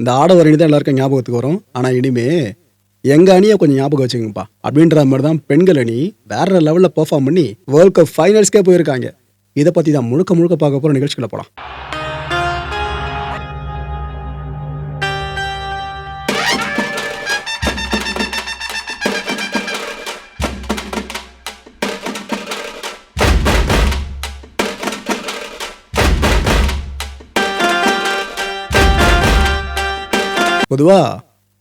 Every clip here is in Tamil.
இந்த ஆடவர் அணி தான் எல்லாருக்கும் ஞாபகத்துக்கு வரும். ஆனால் இனிமே எங்கள் அணியை கொஞ்சம் ஞாபகம் வச்சுக்கோங்கப்பா. அப்படின்ற மாதிரி தான் பெண்கள் அணி வேற லெவலில் பெர்ஃபார்ம் பண்ணி வேர்ல்ட் கப் ஃபைனல்ஸ்க்கே போயிருக்காங்க. இதை பற்றி தான் முழுக்க முழுக்க பார்க்க போகிற நிகழ்ச்சிகளை போகலாம் பொதுவாக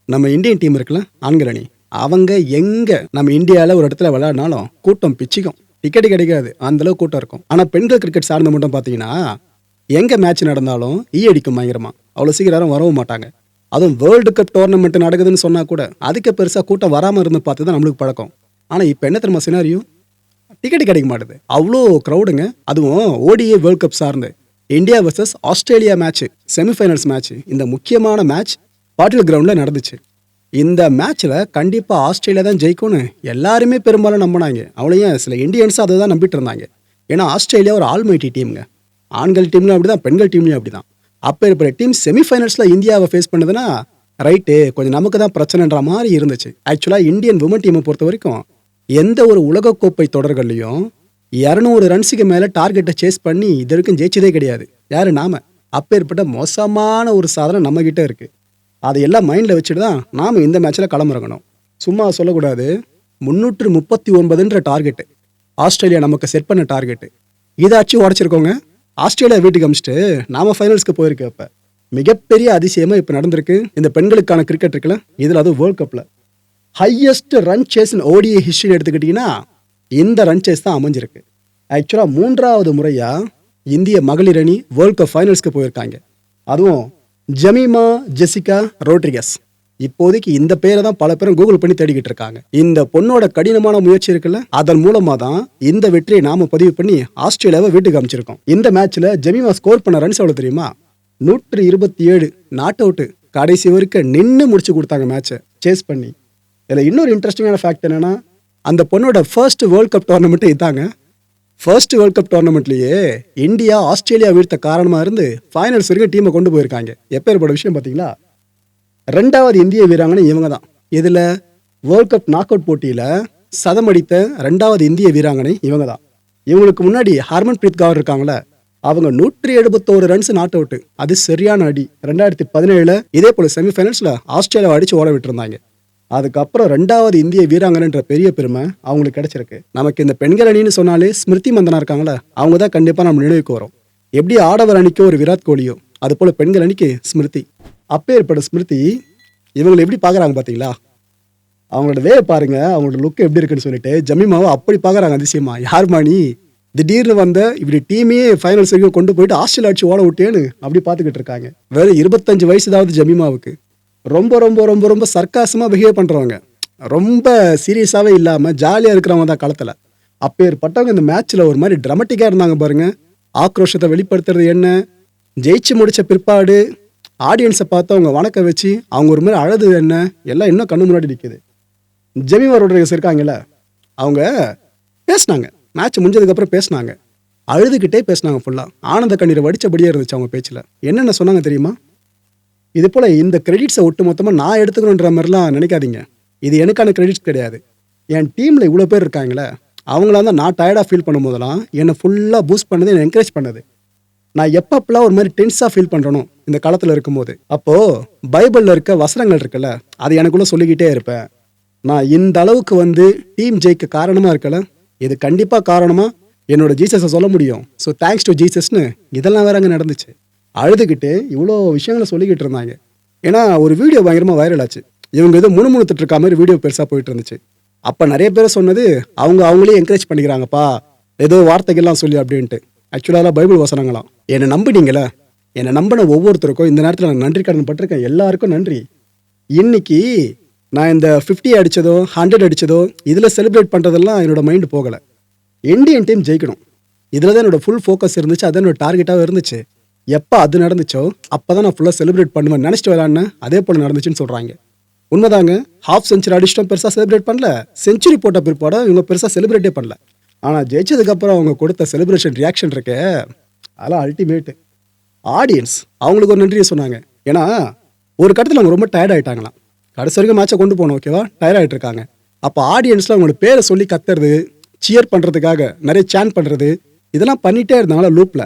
நம்ம இந்தியன் டீம் இருக்குல்ல ஆண்கள் அணி. அவங்க எங்கே நம்ம இந்தியாவில் ஒரு இடத்துல விளையாடினாலும் கூட்டம் பிச்சிக்கும். டிக்கெட் கிடைக்காது. அந்த அளவுக்கு கூட்டம் இருக்கும். ஆனால் பெண்கள் கிரிக்கெட் சார்ந்த மட்டும் பார்த்தீங்கன்னா எங்கே மேட்ச் நடந்தாலும் ஈ அடிக்கும் பயங்கரமா. அவ்வளோ சீக்கிரம் வரவும் மாட்டாங்க. அதுவும் வேர்ல்டு கப் டோர்னமெண்ட் நடக்குதுன்னு சொன்னால் கூட அதுக்கு பெருசாக கூட்டம் வராமல் இருந்து பார்த்து தான் நம்மளுக்கு பழக்கம். ஆனால் இப்போ என்ன தெரியுமா சினாரியும் டிக்கெட் கிடைக்க மாட்டுது. அவ்வளோ க்ரௌடுங்க அதுவும் ஓடிஏ வேர்ல்ட் கப் சார்ந்து. India versus Australia match semifinals match இந்த முக்கியமான மேட்ச் பாட்டில் கிரவுண்டில் நடந்துச்சு. இந்த மேட்ச்சில் கண்டிப்பாக ஆஸ்திரேலியா தான் ஜெயிக்கும்னு எல்லாருமே பெரும்பாலும் நம்பினாங்க. அவளையும் சில இண்டியன்ஸும் அதை தான் நம்பிட்டு இருந்தாங்க. ஏன்னா ஆஸ்திரேலியா ஒரு ஆல்மைட்டி டீமுங்க ஆண்கள் டீம்லையும் அப்படி தான் பெண்கள் டீம்லையும் அப்படி தான் அப்போ இருக்கிற டீம் செமிஃபைனல்ஸில் இந்தியாவை ஃபேஸ் பண்ணுதுன்னா ரைட்டு கொஞ்சம் நமக்கு தான் பிரச்சனைன்ற மாதிரி இருந்துச்சு. ஆக்சுவலாக இந்தியன் விமன் டீமை பொறுத்த வரைக்கும் எந்த ஒரு உலகக்கோப்பை தொடர்கள்லையும் இரநூறு ரன்ஸுக்கு மேலே டார்கெட்டை சேஸ் பண்ணி இது வரைக்கும் ஜெயிச்சதே கிடையாது. யார்? நாம. அப்பேற்பட்ட மோசமான ஒரு சாதனை நம்மக்கிட்ட இருக்குது அதை எல்லாம் மைண்டில் வச்சுட்டு தான் நாம் இந்த மேட்ச்சில் களமிறங்கணும் சும்மா சொல்லக்கூடாது. முந்நூற்று முப்பத்தி ஒன்பதுன்ற டார்கெட்டு ஆஸ்திரேலியா நமக்கு செட் பண்ண டார்கெட்டு இதாச்சும் உடச்சிருக்கோங்க. ஆஸ்திரேலியா வீட்டுக்கு அமிச்சிட்டு நாம ஃபைனல்ஸ்க்கு போயிருக்கு அப்போ மிகப்பெரிய அதிசயமாக இப்போ நடந்திருக்கு. இந்த பெண்களுக்கான கிரிக்கெட் இருக்குல்ல இதில் அதுவும் வேர்ல்ட் கப்பில் ஹையஸ்ட் ரன் சேஸ்ன்னு ஓடிஏ ஹிஸ்ட்ரி எடுத்துக்கிட்டிங்கன்னா இந்த ரன் சேஸ் தான் அமைஞ்சிருக்கு. ஆக்சுவலாக மூன்றாவது முறையாக இந்திய மகளிர் அணி வேர்ல்ட் கப் ஃபைனல்ஸ்க்கு போயிருக்காங்க. அதுவும் ஜமீமா ஜெசிகா ரோட்ரிகஸ். இப்போதைக்கு இந்த பேரை தான் பல பேரும் கூகுள் பண்ணி தேடிக்கிட்டு இருக்காங்க. இந்த பொண்ணோட கடினமான முயற்சி இருக்குல்ல? அதன் மூலமா தான் இந்த வெற்றியை நாம பதிவு பண்ணி ஆஸ்திரேலியாவை வீட்டுக்கு அமைச்சிருக்கோம் இந்த மேட்ச்ல ஜெமிமா ஸ்கோர் பண்ண ரன்ஸ் எவ்வளவு தெரியுமா? நூற்று இருபத்தி ஏழு நாட் அவுட்டு கடைசி வரைக்கும் நின்று முடிச்சு கொடுத்தாங்க மேட்சை சேஸ் பண்ணி. இதில் இன்னொரு இன்ட்ரெஸ்டிங்கான ஃபேக்ட் என்னன்னா அந்த பொண்ணோட ஃபர்ஸ்ட் வேர்ல்ட் கப் டோர்னமெண்ட்டு இதாங்க. ஃபர்ஸ்ட் வேர்ல்ட் கப் டோர்னமெண்ட்லயே இந்தியா ஆஸ்திரேலியா வீழ்த்த காரணமா இருந்து ஃபைனல்ஸ் வரைக்கும் டீமை கொண்டு போயிருக்காங்க. எப்பேற்பட்ட விஷயம் பார்த்தீங்களா? ரெண்டாவது இந்திய வீராங்கனை இவங்க தான் இதில் வேர்ல்ட் கப் நாக் அவுட் போட்டியில் சதமடித்த ரெண்டாவது இந்திய வீராங்கனை இவங்க தான் இவங்களுக்கு முன்னாடி ஹர்மன் பிரீத் கவர் இருக்காங்களே அவங்க நூற்றி எழுபத்தோரு ரன்ஸ் நாட் அவுட்டு அது சரியான அடி. ரெண்டாயிரத்தி பதினேழில் இதே போல செமிஃபைனல்ஸில் ஆஸ்திரேலியாவை அடித்து ஓட விட்டுருந்தாங்க. அதுக்கப்புறம் ரெண்டாவது இந்திய வீராங்கனைன்ற பெரிய பெருமை அவங்களுக்கு கிடைச்சிருக்கு. நமக்கு இந்த பெண்கள் அணின்னு சொன்னாலே ஸ்மிருதி மந்தனா இருக்காங்களா அவங்க தான் கண்டிப்பாக நம்ம நினைவுக்கு வரும். எப்படி ஆடவர் அணிக்கு ஒரு விராட் கோலியோ அது போல் பெண்கள் அணிக்கு ஸ்மிருதி. அப்போ ஏற்பட்ட ஸ்மிருதி இவங்களை எப்படி பார்க்குறாங்க பார்த்தீங்களா அவங்களோட வே பாருங்க அவங்களோட லுக் எப்படி இருக்குன்னு சொல்லிட்டு ஜமீமாவை அப்படி பார்க்குறாங்க அதிசயமா. யார் மாணி? திடீர்னு வந்த இப்படி டீமே ஃபைனல்ஸ் வரைக்கும் கொண்டு போயிட்டு ஆஸ்திரேலியா அடிச்சு ஓட விட்டேன்னு அப்படி பார்த்துக்கிட்டு இருக்காங்க. வெறும் இருபத்தஞ்சு வயசு வயசுதாவது ஜமீமாவுக்கு. ரொம்ப ரொம்ப ரொம்ப ரொம்ப சர்க்காசமாக பிஹேவ் பண்ணுறவங்க ரொம்ப சீரியஸாகவே இல்லாமல் ஜாலியாக இருக்கிறவங்க தான் களத்தில். அப்பேற்பட்டவங்க இந்த மேட்ச்சில் ஒரு மாதிரி ட்ரமட்டிக்காக இருந்தாங்க பாருங்கள் ஆக்ரோஷத்தை வெளிப்படுத்துறது என்ன? ஜெயிச்சு முடித்த பிற்பாடு ஆடியன்ஸை பார்த்து அவங்க வணக்க வச்சு அவங்க ஒரு மாதிரி அழுது என்ன? எல்லாம் இன்னும் கண்ணு முன்னாடி நிற்கிது ஜெமிமா ரோட்ரிகஸ் இருக்காங்கல்ல அவங்க பேசினாங்க. மேட்ச் முடிஞ்சதுக்கப்புறம் பேசினாங்க. அழுதுகிட்டே பேசினாங்க ஃபுல்லாக ஆனந்த கண்ணீரை வடிச்சபடியே இருந்துச்சு அவங்க பேச்சில். என்னென்ன சொன்னாங்க தெரியுமா? இது போல் இந்த கிரெடிட்ஸை ஒட்டு மொத்தமாக நான் எடுத்துக்கணுன்ற மாதிரிலாம் நினைக்காதீங்க. இது எனக்கான கிரெடிட்ஸ் கிடையாது. என் டீமில் இவ்வளோ பேர் இருக்காங்களே அவங்கள தான் நான் டயர்டாக ஃபீல் பண்ணும் போதெல்லாம் என்னை ஃபுல்லாக பூஸ்ட் பண்ணது என்னை என்கரேஜ் பண்ணது. நான் எப்பப்பெல்லாம் ஒரு மாதிரி டென்ஸாக ஃபீல் பண்ணுறனோ இந்த காலத்தில் இருக்கும்போது அப்போது பைபிளில் இருக்க வசனங்கள் இருக்குல்ல அது எனக்குள்ளே சொல்லிக்கிட்டே இருப்பேன். நான் இந்த அளவுக்கு வந்து டீம் ஜெயிக்க காரணமாக இருக்கல இது கண்டிப்பாக காரணமாக என்னோட ஜீசஸை சொல்ல முடியும். ஸோ தேங்க்ஸ் டு ஜீசஸ்னு இதெல்லாம் வேற அங்கே நடந்துச்சு. அழுதுகிட்டு இவ்வளோ விஷயங்களை சொல்லிக்கிட்டு இருந்தாங்க. ஏன்னா ஒரு வீடியோ பயங்கரமாக வைரல் ஆச்சு. இவங்க ஏதோ முணுமுணுத்துட்டு இருக்க மாதிரி வீடியோ பெருசாக போயிட்டு இருந்துச்சு. அப்போ நிறைய பேர் சொன்னது அவங்க அவங்களே என்கரேஜ் பண்ணிக்கிறாங்கப்பா. ஏதோ வார்த்தைகள்லாம் சொல்லி அப்படின்ட்டு. ஆக்சுவலாக பைபிள் வசனங்களாம். என்னை நம்பினீங்களே? என்னை நம்பின ஒவ்வொருத்தருக்கும் இந்த நேரத்தில் நான் நன்றி கடன் பட்டிருக்கேன். எல்லாருக்கும் நன்றி. இன்னைக்கு நான் இந்த ஃபிஃப்டி அடித்ததோ ஹண்ட்ரட் அடித்ததோ இதில் செலிப்ரேட் பண்ணுறதெல்லாம் என்னோட மைண்டு போகலை. இந்தியன் டீம் ஜெயிக்கணும். இதில் தான் என்னோட ஃபுல் ஃபோக்கஸ் இருந்துச்சு. அதான் என்னோட டார்கெட்டாகவும் இருந்துச்சு. எப்போ அது நடந்துச்சோ அப்போ தான் நான் ஃபுல்லாக செலிப்ரேட் பண்ணுவேன். நினச்சிட்டு விளாட்னேன் அதே போல் நடந்துச்சுன்னு சொல்கிறாங்க உண்மைதாங்க ஹாஃப் செஞ்சுரி அடிச்சிட்டோம் பெருசாக செலிப்ரேட் பண்ணல. செஞ்சுரி போட்ட பிற்பாடு இவங்க பெருசாக செலிப்ரேட்டே பண்ணல. ஆனால் ஜெயிச்சதுக்கப்புறம் அவங்க கொடுத்த செலிப்ரேஷன் ரியாக்ஷன் இருக்கே அதெல்லாம் அல்டிமேட்டு ஆடியன்ஸ் அவங்களுக்கு ஒரு நன்றியை சொன்னாங்க. ஏன்னா ஒரு கட்டத்தில் அவங்க ரொம்ப டயர்ட் ஆகிட்டாங்களாம் கடைசி வரைக்கும் மேட்சை கொண்டு போகணும் ஓகேவா டயர்ட் ஆகிட்டு இருக்காங்க. அப்போ ஆடியன்ஸில் அவங்களோட பேரை சொல்லி கத்துறது சியர் பண்ணுறதுக்காக நிறைய சேன் பண்ணுறது இதெல்லாம் பண்ணிகிட்டே இருந்தாங்களா லூப்பில்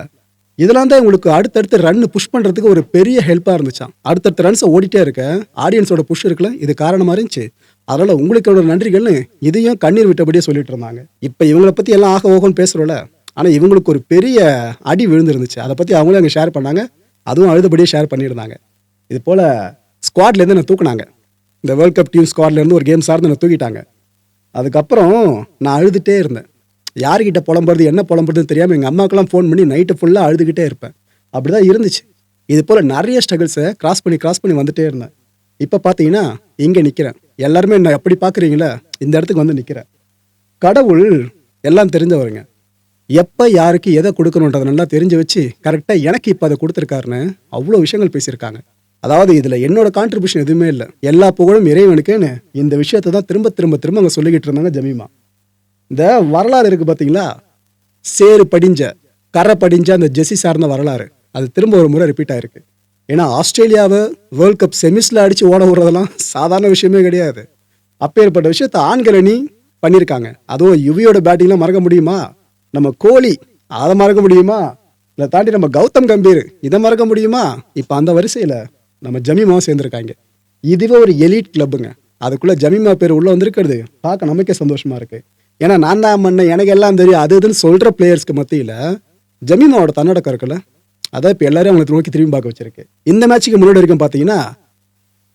இதெல்லாம் தான் உங்களுக்கு அடுத்தடுத்து ரன் புஷ் பண்ணுறதுக்கு ஒரு பெரிய ஹெல்ப்பாக இருந்துச்சாம். அடுத்தடுத்த ரன்ஸை ஓடிட்டே இருக்க ஆடியன்ஸோட புஷ் இருக்குல்ல இது காரணமாக இருந்துச்சு. அதனால் உங்களுக்கு நன்றிகள்னு இதையும் கண்ணீர் விட்டபடியே சொல்லிட்டு இருந்தாங்க. இப்போ இவங்களை பற்றி எல்லாம் ஆக ஓகோன்னு பேசுகிறோம்ல ஆனால் இவங்களுக்கு ஒரு பெரிய அடி விழுந்துருந்துச்சு. அதை பற்றி அவங்களும் அங்கே ஷேர் பண்ணாங்க. அதுவும் அழுதபடியே ஷேர் பண்ணியிருந்தாங்க. இது போல் ஸ்குவாட்லேருந்து என்னை தூக்குனாங்க. இந்த வேர்ல்ட் கப் டீம் ஸ்குவாட்லேருந்து ஒரு கேம் சார்ந்து என்னை தூக்கிட்டாங்க. அதுக்கப்புறம் நான் அழுதுகிட்டே இருந்தேன். யார்கிட்ட புலம்புறது என்ன புலம்புறதுன்னு தெரியாமல் எங்கள் அம்மாக்கெல்லாம் ஃபோன் பண்ணி நைட்டு ஃபுல்லாக அழுதுகிட்டே இருப்பேன். அப்படி தான் இருந்துச்சு. இது போல் நிறைய ஸ்ட்ரகிள்ஸை கிராஸ் பண்ணி கிராஸ் பண்ணி வந்துட்டே இருந்தேன். இப்போ பார்த்தீங்கன்னா இங்கே நிற்கிறேன் எல்லாருமே என்ன எப்படி பார்க்குறீங்களா இந்த இடத்துக்கு வந்து நிற்கிறேன் கடவுள் எல்லாம் தெரிஞ்சவருங்க. எப்போ யாருக்கு எதை கொடுக்கணுன்றதை நல்லா தெரிஞ்சு வச்சு கரெக்டாக எனக்கு இப்போ அதை கொடுத்துருக்காருன்னு அவ்வளோ விஷயங்கள் பேசியிருக்காங்க. அதாவது இதில் என்னோட கான்ட்ரிபியூஷன் எதுவுமே இல்லை. எல்லா புகழும் இறைவனுக்குன்னு இந்த விஷயத்தை தான் திரும்ப திரும்ப திரும்ப அங்கே சொல்லிக்கிட்டு இருந்தாங்க ஜமீமா. இந்த வரலாறு இருக்கு பார்த்தீங்களா சேறு படிஞ்ச கரை படிஞ்ச அந்த ஜெஸ்ஸி சார்ந்த வரலாறு. அது திரும்ப ஒரு முறை ரிப்பீட் ஆயிருக்கு. ஏன்னா ஆஸ்திரேலியாவை வேர்ல்ட் கப் செமிஸ்ல அடிச்சு ஓட விடுறதெல்லாம் சாதாரண விஷயமே கிடையாது. அப்பேற்பட்ட விஷயத்த ஆண்கள் அணி பண்ணியிருக்காங்க அதுவும் யுவியோட பேட்டிங்லாம் மறக்க முடியுமா? நம்ம கோலி அதை மறக்க முடியுமா? இதை தாண்டி நம்ம கௌதம் கம்பீர் இதை மறக்க முடியுமா? இப்போ அந்த வரிசையில் நம்ம ஜமீமாவும் சேர்ந்துருக்காங்க. இதுவே ஒரு எலிட் கிளப்புங்க அதுக்குள்ளே ஜமீமா பேர் உள்ளே வந்திருக்கிறது. பார்க்க நமக்கே சந்தோஷமாக இருக்குது ஏன்னா நான் தான் பண்ணேன் எனக்கு எல்லாம் தெரியும். அது இதுன்னு சொல்கிற பிளேயர்ஸ்க்கு மத்தியில் ஜமீனோட தன்னடக்கம் இருக்குல்ல அதான் இப்போ எல்லாரும் அவங்களை நோக்கி திரும்பி பார்க்க வச்சிருக்கு. இந்த மேட்சுக்கு முன்னாடி வரைக்கும் பார்த்தீங்கன்னா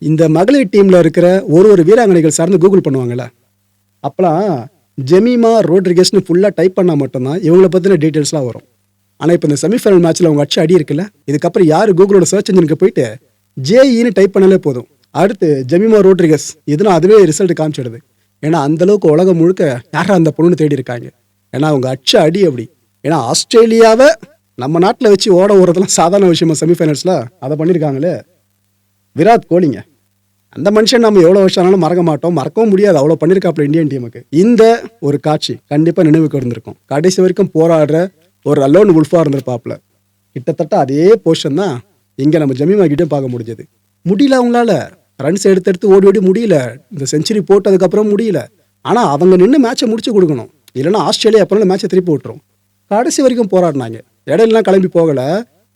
இந்த மகளிர் டீமில் இருக்கிற ஒரு ஒரு வீராங்கனைகள் சார்ந்து கூகுள் பண்ணுவாங்கல்ல. அப்போலாம் ஜெமீமா ரோட்ரிகேஸ்னு ஃபுல்லாக டைப் பண்ணால் மட்டும்தான் இவங்களை பற்றின டீட்டெயில்ஸ்லாம் வரும். ஆனால் இப்போ இந்த செமிஃபைனல் மேட்ச்சில் அவங்க அடிச்சு அடி இருக்குல்ல இதுக்கப்புறம் யார் கூகுளோட சர்ச் இன்ஜினுக்கு போயிட்டு ஜேஇன்னு டைப் பண்ணாலே போதும். அடுத்து ஜெமிமா ரோட்ரிகஸ் இதுனா அதுவே ரிசல்ட் காமிச்சிடுது. ஏன்னா அந்த அளவுக்கு உலகம் முழுக்க யாரும் அந்த பொண்ணு தேடி இருக்காங்க. ஏன்னா அவங்க அச்ச அடி அப்படி. ஏன்னா ஆஸ்திரேலியாவை நம்ம நாட்டில் வச்சு ஓட ஓடுறதுலாம் சாதாரண விஷயமா செமிஃபைனல்ஸில் அதை பண்ணியிருக்காங்களே விராட் கோலிங்க. அந்த மனுஷன் நம்ம எவ்வளோ வருஷம் ஆனாலும் மறக்க மாட்டோம். மறக்கவும் முடியாது. அவ்வளோ பண்ணியிருக்காப்புல இந்தியன் டீமுக்கு இந்த ஒரு காட்சி கண்டிப்பாக நினைவுக்கு இருந்திருக்கும் கடைசி வரைக்கும் போராடுற ஒரு அலோன் உல்ஃபாக இருந்திருப்பாப்புல. கிட்டத்தட்ட அதே போர்ஷன் தான் இங்கே நம்ம ஜமீமா கிட்டே பார்க்க முடிஞ்சது. முடியல அவங்களால. ரன்ஸ் எடுத்து எடுத்து ஓடி ஓடி முடியல. இந்த செஞ்சுரி போட்டதுக்கப்புறம் முடியல. ஆனால் அவங்க நின்று மேட்சை முடிச்சு கொடுக்கணும். இல்லைன்னா ஆஸ்திரேலியா அப்புறம் மேட்சை திருப்பி விட்டுரும் கடைசி வரைக்கும் போராடினாங்க. இடையிலாம் கிளம்பி போகலை.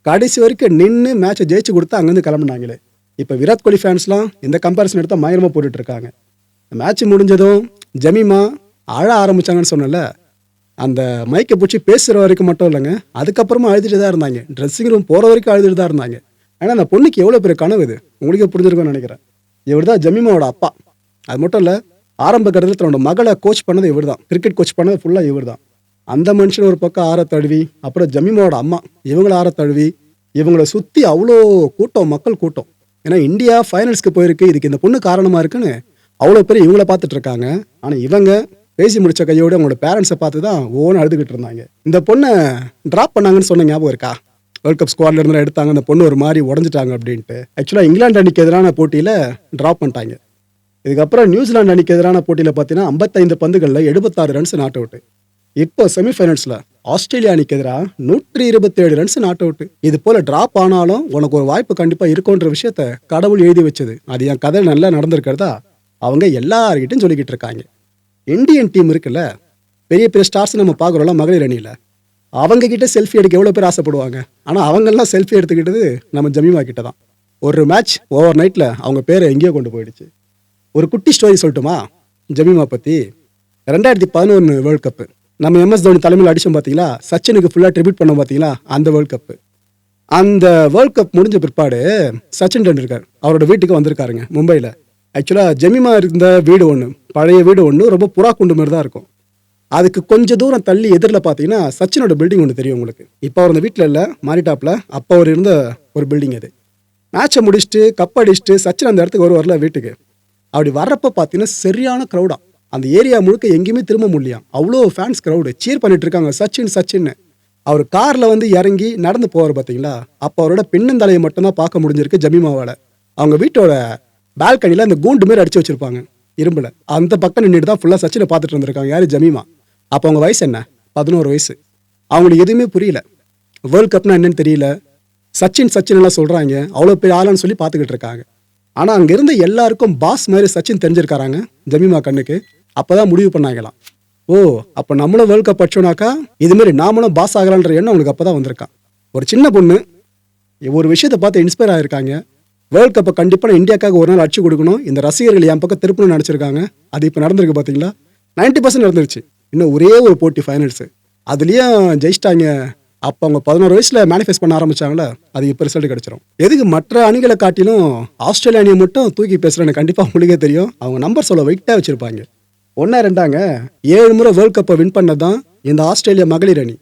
கடைசி வரைக்கும் நின்று மேட்சை ஜெயிச்சு கொடுத்து அங்கேருந்து கிளம்புனாங்களே. இப்போ விராட் கோலி ஃபேன்ஸ்லாம் இந்த கம்பேரிசன் எடுத்தால் பயங்கரமாக போட்டுட்டு இருக்காங்க மேட்ச் முடிஞ்சதும் ஜமீமா அழ ஆரம்பிச்சாங்கன்னு சொன்னல அந்த மைக்கை பிடிச்சி பேசுகிற வரைக்கும் மட்டும் இல்லைங்க. அதுக்கப்புறமா அழுதுட்டு தான் இருந்தாங்க. ட்ரெஸ்ஸிங் ரூம் போகிற வரைக்கும் அழுதுட்டு தான் இருந்தாங்க. ஆனால் அந்த பொண்ணுக்கு எவ்வளோ பெரிய கனவு இது? உங்களுக்கே புரிஞ்சிருக்கும்னு நினைக்கிறேன். இவர் தான் ஜமீமாவோட அப்பா. அது மட்டும் இல்லை ஆரம்ப கட்டத்தில் தன்னோட மகளை கோச் பண்ணது இவர் தான் கிரிக்கெட் கோச் பண்ணது ஃபுல்லாக இவர் தான் அந்த மனுஷன் ஒரு பக்கம் ஆற தழுவி அப்புறம் ஜமீமாவோட அம்மா. இவங்கள ஆற தழுவி இவங்கள சுற்றி அவ்வளோ கூட்டம் மக்கள் கூட்டம். ஏன்னா இந்தியா ஃபைனல்ஸ்க்கு போயிருக்கு. இதுக்கு இந்த பொண்ணு காரணமாக இருக்குன்னு அவ்வளோ பேர் இவங்கள பார்த்துட்டு இருக்காங்க. ஆனால் இவங்க பேசி முடித்த கையோடு அவங்களோட பேரண்ட்ஸை பார்த்து தான் ஓன்னு அழுதுகிட்டு இருந்தாங்க. இந்த பொண்ணை ட்ராப் பண்ணாங்கன்னு சொன்ன ஞாபகம் இருக்கா? வேர்ல்ட் கப் ஸ்குவாட்ல இருந்து எடுத்தாங்க. அந்த பொண்ணு ஒரு மாதிரி உடஞ்சிட்டாங்க அப்படின்ட்டு. ஆக்சுவலாக இங்கிலாந்து அணிக்கு எதிரான போட்டியில் ட்ராப் பண்ணிட்டாங்க. இதுக்கப்புறம் நியூசிலாந்து அணிக்கு எதிரான போட்டியில் பார்த்தீங்கன்னா ஐம்பத்தைந்து பந்துகளில் எழுபத்தாறு ரன்ஸ் நாட் அவுட்டு இப்போ செமிஃபைனல்ஸில் ஆஸ்திரேலியா அணிக்கு எதிராக நூற்றி இருபத்தேழு ரன்ஸ் நாட் அவுட் இது போல் ட்ராப் ஆனாலும் உனக்கு ஒரு வாய்ப்பு கண்டிப்பாக இருக்கும்ன்ற விஷயத்த கடவுள் எழுதி வச்சது. அது என் கதை நல்லா நடந்திருக்கிறதா? அவங்க எல்லார்கிட்டையும் சொல்லிக்கிட்டு இருக்காங்க. இந்தியன் டீம் இருக்குல்ல? பெரிய பெரிய ஸ்டார்ஸ் நம்ம பார்க்குறோம்ல மகளிர் அணியில். அவங்க கிட்ட செல்ஃபி எடுக்க எவ்வளோ பேர் ஆசைப்படுவாங்க? ஆனால் அவங்கெல்லாம் செல்ஃபி எடுத்துக்கிட்டது நம்ம ஜமீமா கிட்ட தான் ஒரு மேட்ச் ஓவர் நைட்டில் அவங்க பேரை எங்கேயோ கொண்டு போயிடுச்சு. ஒரு குட்டி ஸ்டோரி சொல்லட்டுமா? ஜமீமா பற்றி ரெண்டாயிரத்தி பதினொன்று வேர்ல்ட் கப்பு நம்ம எம்எஸ் தோனி தலைமையில் அடித்தோம் பார்த்தீங்களா சச்சினுக்கு ஃபுல்லாக ட்ரிபியூட் பண்ணோம் பார்த்தீங்களா அந்த வேர்ல்ட் கப்பு அந்த வேர்ல்ட் கப் முடிஞ்ச பிற்பாடு சச்சின் டெண்டுல்கர் அவரோட வீட்டுக்கு வந்திருக்காருங்க மும்பையில். ஆக்சுவலாக ஜெமிமா இருந்த வீடு ஒன்று பழைய வீடு ஒன்று ரொம்ப புறா குண்டு மாதிரி தான் இருக்கும். அதுக்கு கொஞ்சம் தூரம் தள்ளி எதிரில் பார்த்தீங்கன்னா சச்சினோட பில்டிங் ஒன்று தெரியும் உங்களுக்கு. இப்போ அவர் அந்த வீட்டில் இல்லை மாரிட்டாப்பில் அப்போ அவர் இருந்த ஒரு பில்டிங் அது. மேட்சை முடிச்சுட்டு கப் அடிச்சுட்டு சச்சின் அந்த இடத்துக்கு வருவார்ல வீட்டுக்கு. அப்படி வர்றப்போ பார்த்தீங்கன்னா சரியான க்ரௌடாக அந்த ஏரியா முழுக்க எங்கேயுமே திரும்ப முடியலையாம் அவ்வளோ ஃபேன்ஸ் க்ரௌடு சீர் பண்ணிட்டு இருக்காங்க சச்சின் சச்சின்னு. அவர் காரில் வந்து இறங்கி நடந்து போவார் பார்த்தீங்களா? அப்போ அவரோட பின்னந்தலையை மட்டும்தான் பார்க்க முடிஞ்சிருக்கு ஜமீமாவால். அவங்க வீட்டோட பால்கனியில் அந்த கூண்டு மாரி அடித்து வச்சுருப்பாங்க இரும்பில். அந்த பக்கம் நின்றுட்டு தான் ஃபுல்லாக சச்சினை பார்த்துட்டு இருந்திருக்காங்க. யார்? ஜமீமா. அப்போ அவங்க வயசு என்ன? பதினோரு வயசு. அவங்களுக்கு எதுவுமே புரியல. வேர்ல்ட் கப்னா என்னன்னு தெரியல. சச்சின் சச்சின் எல்லாம் சொல்கிறாங்க அவ்வளோ பெரிய ஆளான்னு சொல்லி பார்த்துக்கிட்டு இருக்காங்க. ஆனால் அங்கே இருந்த எல்லாருக்கும் பாஸ் மாதிரி சச்சின் தெரிஞ்சிருக்காராங்க ஜமீமா கண்ணுக்கு. அப்போ தான் முடிவு பண்ணாங்களாம். ஓ அப்போ நம்மளும் வேர்ல்ட் கப் அடிச்சோனாக்கா இதுமாரி நாமளும் பாஸ் ஆகலான்ற எண்ணம் அவங்களுக்கு அப்போ தான் வந்திருக்கான் ஒரு சின்ன பொண்ணு ஒரு விஷயத்தை பார்த்து இன்ஸ்பயர் ஆகிருக்காங்க வேர்ல்ட் கப்பை கண்டிப்பாக நான் இந்தியாக்காக ஒரு நாள் அடிச்சு கொடுக்கணும். இந்த ரசிகர்கள் என் பக்கம் திருப்பணும்னு நினச்சிருக்காங்க. அது இப்போ நடந்திருக்கு பார்த்தீங்களா 90% பர்சன்ட் நடந்துருச்சு. இன்னும் ஒரே ஒரு போட்டி ஃபைனல்ஸு அதுலேயும் ஜெயிச்சிட்டாங்க. அப்போ அவங்க பதினோரு வயசில் மேனிஃபெஸ்ட் பண்ண ஆரம்பிச்சாங்களே அது இப்போ ரிசல்ட் கிடச்சிரும். எதுக்கு மற்ற அணிகளை காட்டிலும் ஆஸ்திரேலிய அணியை மட்டும் தூக்கி பேசுகிறேன்னு கண்டிப்பாக உங்களுக்கே தெரியும். அவங்க நம்பர் சொல்ல வெயிட்டாக வச்சுருப்பாங்க. ஒன்றா ரெண்டாங்க ஏழு முறை வேர்ல்ட் கப்பை வின் பண்ணது தான் இந்த ஆஸ்திரேலிய மகளிர் அணி.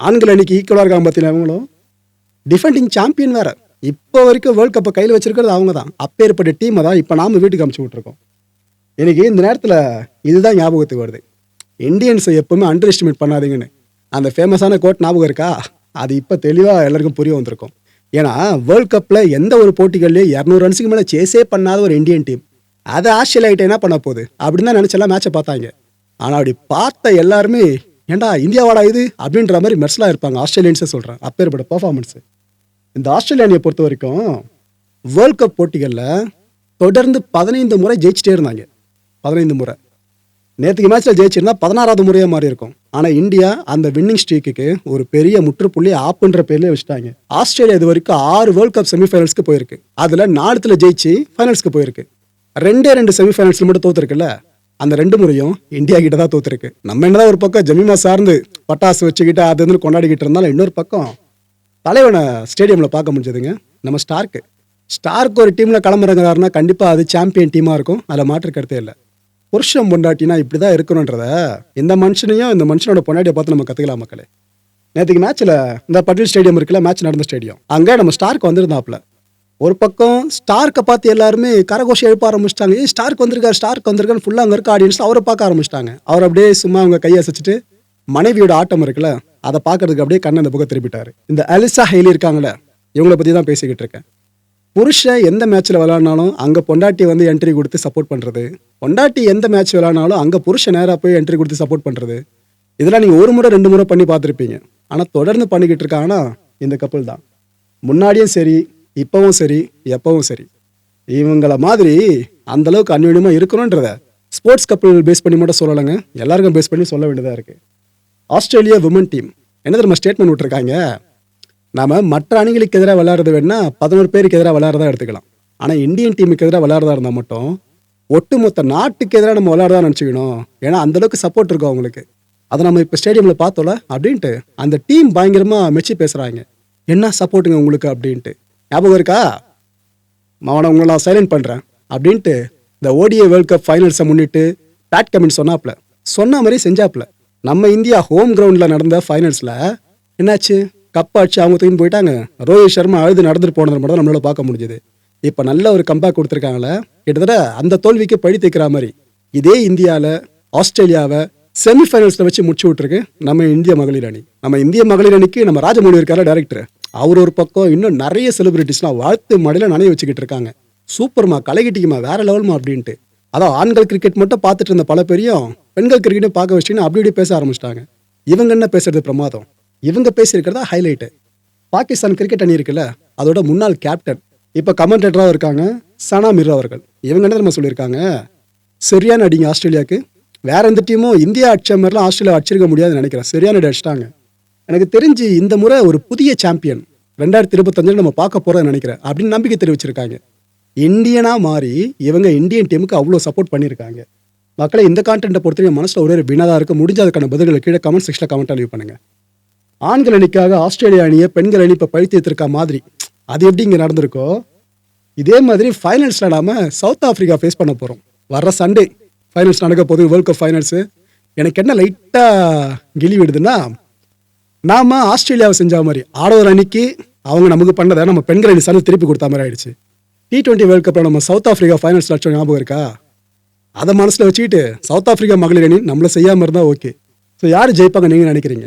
ஆண்கள் அணிக்கு ஈக்குவலாக இருக்காங்க பார்த்தீங்களா அவங்களும் டிஃபெண்டிங் சாம்பியன் வேறு. இப்போ வரைக்கும் வேர்ல்ட் கப்பை கையில் வச்சிருக்கிறது அவங்க தான் அப்பேற்பட்ட டீமை தான் இப்போ நாம வீட்டுக்கு அமுச்சு விட்ருக்கோம் எனக்கு இந்த நேரத்தில் இதுதான் ஞாபகத்துக்கு வருது. இந்தியன்ஸை எப்பவுமே அண்டர் எஸ்டிமேட் பண்ணாதீங்கன்னு. அந்த ஃபேமஸான கோட் ஞாபகம் இருக்கா? அது இப்போ தெளிவாக எல்லாருக்கும் புரிய வந்திருக்கும். ஏன்னா வேர்ல்ட் கப்பில் எந்த ஒரு போட்டிகள்லையும் இரநூறு ரன்ஸுக்கு மேலே சேஸே பண்ணாத ஒரு இந்தியன் டீம் அதை ஆஸ்திரேலியாட்ட என்ன பண்ண போகுது? அப்படின்னு தான் நினச்செல்லாம் மேட்சை பார்த்தாங்க. ஆனால் அப்படி பார்த்த எல்லாருமே ஏன்டா இந்தியாவாடா இது? அப்படின்ற மாதிரி மெர்சலாக இருப்பாங்க. ஆஸ்திரேலியன்ஸே சொல்கிறேன் அப்பேற்பட்ட பர்ஃபார்மன்ஸு இந்த ஆஸ்திரேலியானியை பொறுத்த வரைக்கும் வேர்ல்ட் கப் போட்டிகளில் தொடர்ந்து பதினைந்து முறை ஜெயிச்சிட்டே இருந்தாங்க. பதினைந்து முறை. நேற்றுக்கு மேட்ச்சில் ஜெயிச்சிருந்தா பதினாறாவது முறையாக மாறி இருக்கும் ஆனால் இந்தியா அந்த வின்னிங் ஸ்ட்ரீக்குக்கு ஒரு பெரிய முற்றுப்புள்ளி ஆப்புன்ற பேர்லேயே வச்சுட்டாங்க. ஆஸ்திரேலியா இது வரைக்கும் ஆறு வேர்ல்ட் கப் செமிஃபைனல்ஸ்க்கு போயிருக்கு. அதில் நாலுத்தில் ஜெயிச்சு ஃபைனல்ஸ்க்கு போயிருக்கு. ரெண்டே ரெண்டு செமிஃபைனல்ஸ்ல மட்டும் தோத்துருக்குல்ல? அந்த ரெண்டு முறையும் இந்தியா கிட்ட தான் தோத்துருக்கு. நம்ம என்னதான் ஒரு பக்கம் ஜமீமா சார்ந்து பட்டாசு வச்சுக்கிட்டு அது வந்து கொண்டாடிக்கிட்டு இருந்தாலும் இன்னொரு பக்கம் தலைவனை ஸ்டேடியமில் பார்க்க முடிஞ்சதுங்க. நம்ம ஸ்டார்க்கு ஸ்டார்க்கு ஒரு டீமில் களமிறங்குறாருன்னா கண்டிப்பாக அது சாம்பியன் டீமாக இருக்கும். அதில் மாற்று கருத்தே இல்லை. புருஷன் பொண்டாட்டினா இப்படி தான் இருக்கணுன்றத இந்த மனுஷனையும் இந்த மனுஷனோட பொண்டாட்டியை பார்த்து நம்ம கற்றுக்கலாம் மக்களே. நேற்றுக்கு மேட்ச்சில் இந்த பட்டேல் ஸ்டேடியம் இருக்குல்ல மேட்ச் நடந்த ஸ்டேடியம் அங்கே நம்ம ஸ்டார்க் வந்திருந்தாப்புல. ஒரு பக்கம் ஸ்டார்க்கை பார்த்து எல்லாருமே கரகோஷம் எழுப்ப ஆரம்பிச்சிட்டாங்க. ஏய் ஸ்டார்க் வந்திருக்காரு ஸ்டார்க் வந்திருக்கான்னு ஃபுல்லாக அங்கே இருக்க ஆடியன்ஸ் அவரை பார்க்க ஆரம்பிச்சிட்டாங்க. அவர் அப்படியே சும்மா அவங்க கையை அசைச்சிட்டு மனைவியோட ஆட்டம் இருக்குல்ல அதை பார்க்கறதுக்கு அப்படியே கண்ணை அந்த பக்கம் திருப்பிட்டாரு. இந்த அலிசா ஹெய்லி இருக்காங்களே இவங்கள பற்றி தான் பேசிக்கிட்டு இருக்கேன். புருஷன் எந்த மேட்ச்சில் விளாட்னாலும் அங்கே பொண்டாட்டி வந்து என்ட்ரி கொடுத்து சப்போர்ட் பண்ணுறது பொண்டாட்டி எந்த மேட்ச் விளாட்னாலும் அங்கே புருஷன் நேராக போய் என்ட்ரி கொடுத்து சப்போர்ட் பண்ணுறது இதெல்லாம் நீங்கள் ஒரு முறை ரெண்டு முறை பண்ணி பார்த்துருப்பீங்க. ஆனால் தொடர்ந்து பண்ணிக்கிட்டு இருக்காங்கன்னா இந்த கப்பல் தான். முன்னாடியும் சரி இப்போவும் சரி எப்பவும் சரி. இவங்கள மாதிரி அந்தளவுக்கு அந்யோன்யமாக இருக்கணுன்றத ஸ்போர்ட்ஸ் கப்பல் பேஸ் பண்ணி மட்டும் சொல்லலைங்க. எல்லாருக்கும் பேஸ் பண்ணி சொல்ல வேண்டியதாக இருக்குது ஆஸ்திரேலியா உமன் டீம் என்ன தெரியுமா ஸ்டேட்மெண்ட் விட்டுருக்காங்க? நாம் மற்ற அணிகளுக்கு எதிராக விளையாடுறது வேணுன்னா பதினோரு பேருக்கு எதிராக விளையாடுறதா எடுத்துக்கலாம். ஆனால் இந்தியன் டீமுக்கு எதிராக விளையாடுறதா இருந்தால் மட்டும் ஒட்டுமொத்த நாட்டுக்கு எதிராக நம்ம விளையாடுறதா நினச்சிக்கணும். ஏன்னா அந்தளவுக்கு சப்போர்ட் இருக்கும் அவங்களுக்கு. அதை நம்ம இப்போ ஸ்டேடியமில் பார்த்தோம்ல அப்படின்ட்டு அந்த டீம் பயங்கரமாக மெச்சு பேசுகிறாங்க என்ன சப்போர்ட்டுங்க உங்களுக்கு அப்படின்ட்டு. ஞாபகம் இருக்கா? அவனை உங்களை நான் சைலண்ட் பண்ணுறேன் அப்படின்ட்டு இந்த ஓடிஏ வேர்ல்ட் கப் ஃபைனல்ஸை முன்னிட்டு பேட் கமின் சொன்னாப்ல. சொன்ன மாதிரி செஞ்சாப்ல. நம்ம இந்தியா ஹோம் கிரவுண்டில் நடந்த ஃபைனல்ஸில் என்னாச்சு? கப் அடிச்சு அவங்க தூக்கி போயிட்டாங்க. ரோஹித் சர்மா அழுது நடந்துட்டு போனது மட்டும் தான் நம்மளால பார்க்க முடிஞ்சது. இப்போ நல்ல ஒரு கம்பேக் கொடுத்துருக்காங்களே கிட்டத்தட்ட அந்த தோல்விக்கு பழி தைக்கிற மாதிரி. இதே இந்தியாவில் ஆஸ்திரேலியாவை செமிஃபைனல்ஸில் வச்சு முடிச்சு விட்டுருக்கு நம்ம இந்திய மகளிர் அணி. நம்ம இந்திய மகளிர் அணிக்கு நம்ம ராஜமௌழி இருக்கார டேரக்டர் அவர் ஒரு பக்கம் இன்னும் நிறைய செலிபிரிட்டிஸ்லாம் வாழ்த்து மடையில் நனைய வச்சுக்கிட்டு இருக்காங்க. சூப்பர்மா கலைகிட்டிக்குமா வேற லெவல்மா அப்படின்ட்டு. அதான் ஆண்கள் கிரிக்கெட் மட்டும் பார்த்துட்டு இருந்த பல பேரையும் பெண்கள் கிரிக்கெட்டும் பார்க்க வச்சுன்னு அப்படி இப்படி பேச ஆரம்பிச்சிட்டாங்க. இவங்க என்ன பேசுறது பிரமாதம்? இவங்க பேசியிருக்கிறதா ஹைலைட்டு பாகிஸ்தான் கிரிக்கெட் அணி இருக்குல்ல அதோட முன்னாள் கேப்டன் இப்போ கமெண்டேட்டராக இருக்காங்க சனா மிர் அவர்கள். இவங்க என்ன நம்ம சொல்லியிருக்காங்க? சரியான அடிங்க ஆஸ்திரேலியாவுக்கு வேற எந்த டீமும் இந்தியா அடிச்ச மாதிரிலாம் ஆஸ்திரேலியா அடிச்சிருக்க முடியாதுன்னு நினைக்கிறேன். சரியான அடி அடிச்சிட்டாங்க. எனக்கு தெரிஞ்சு இந்த முறை ஒரு புதிய சாம்பியன் ரெண்டாயிரத்தி இருபத்தஞ்சில் நம்ம பார்க்க போகிறோம்னு நினைக்கிறேன் அப்படின்னு நம்பிக்கை தெரிவிச்சிருக்காங்க. இந்தியனாக மாறி இவங்க இந்தியன் டீமுக்கு அவ்வளோ சப்போர்ட் பண்ணியிருக்காங்க. மக்களை இந்த கான்டென்ட்டை பொறுத்தவரைக்கும் மனசில் ஒரே ஒரு வினாதாக இருக்க. முடிஞ்ச அதுக்கான பதில்களை கீழே கமெண்ட் செக்ஷனில் கமெண்ட் அனுப்பி பண்ணுங்க. ஆண்கள் அணிக்காக ஆஸ்திரேலியா அணியை பெண்கள் அணி இப்போ பழித்து மாதிரி. அது எப்படி இங்கே நடந்திருக்கோ? இதே மாதிரி ஃபைனல்ஸில் நாம சவுத் ஆஃப்ரிக்கா ஃபேஸ் பண்ண போகிறோம் வர்ற சண்டே ஃபைனல்ஸ் நடக்க போகுது வேர்ல்ட் கப் ஃபைனல்ஸு எனக்கு என்ன லைட்டாக கிளி விடுதுன்னா நாம ஆஸ்திரேலியாவை செஞ்ச மாதிரி ஆடவர் அணிக்கு அவங்க நமக்கு பண்ணதை நம்ம பெண்கள் அணி சார்ந்து திருப்பி கொடுத்த மாதிரி ஆயிடுச்சு. டி டுவெண்ட்டி வேர்ல்ட் கப்பில் நம்ம சவுத் ஆஃப்ரிக்கா ஃபைனல்ஸ் லட்சம் ஞாபகம் இருக்கா? அதை மனசில் வச்சுக்கிட்டு சவுத் ஆஃப்ரிக்கா மகளிர் அணி நம்மளை செய்யாமல் இருந்தால் ஓகே ஸோ யார் ஜெயிப்பாங்க நீங்கள் நினைக்கிறீங்க?